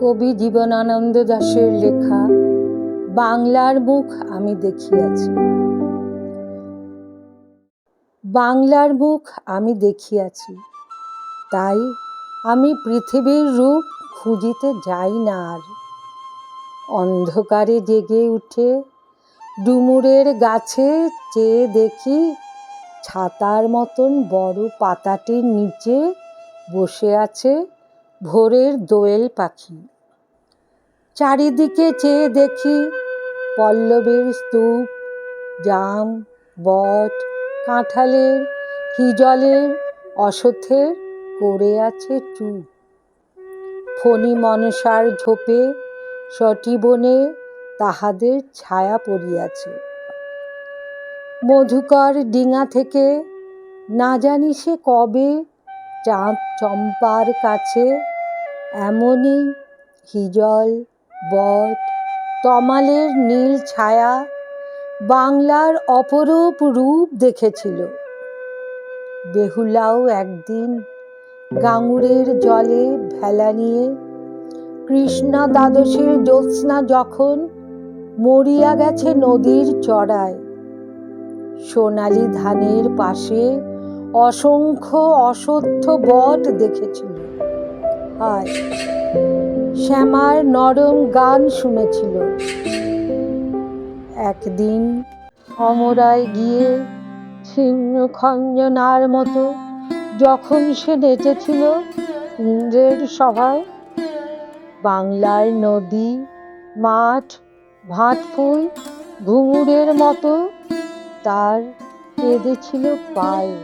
কবি জীবনানন্দ দাশের লেখা, বাংলার মুখ আমি দেখিয়াছি। বাংলার মুখ আমি দেখিয়াছি, তাই আমি পৃথিবীর রূপ খুঁজিতে যাই না আর। অন্ধকারে জেগে উঠে ডুমুরের গাছে চেয়ে দেখি ছাতার মতন বড় পাতাটির নিচে বসে আছে ভোরের দোয়েল পাখি। চারিদিকে চেয়ে দেখি পল্লবের স্তূপ, জাম, বট, কাঁঠালের হিজলের অশ্বত্থের করে আছে চুপ। ফণি মনসার ঝোপে সটিবনে তাহাদের ছায়া পড়িয়াছে। মধুকর ডিঙা থেকে না জানি সে কবে চাঁদ চম্পার কাছে এমনই হিজল, বট, তমালের নীল ছায়া বাংলার অপরূপ রূপ দেখেছিল। বেহুলাও একদিন গাঙুরের জলে ভেলা নিয়ে কৃষ্ণা দ্বাদশের জ্যোৎস্না যখন মরিয়া গেছে নদীর চড়ায়, সোনালি ধানের পাশে অসংখ্য অসত্য বট দেখেছিল। হায়। শ্যামার নরম গান শুনেছিল। একদিন অমরায় গিয়ে ছিন্ন খঞ্জনার মতো যখন সে নেচেছিল ইন্দ্রের সভায়, বাংলার নদী, মাঠ, ভাটফুল, ঘুঙুরের মতো তার কেঁদেছিল পায়ে।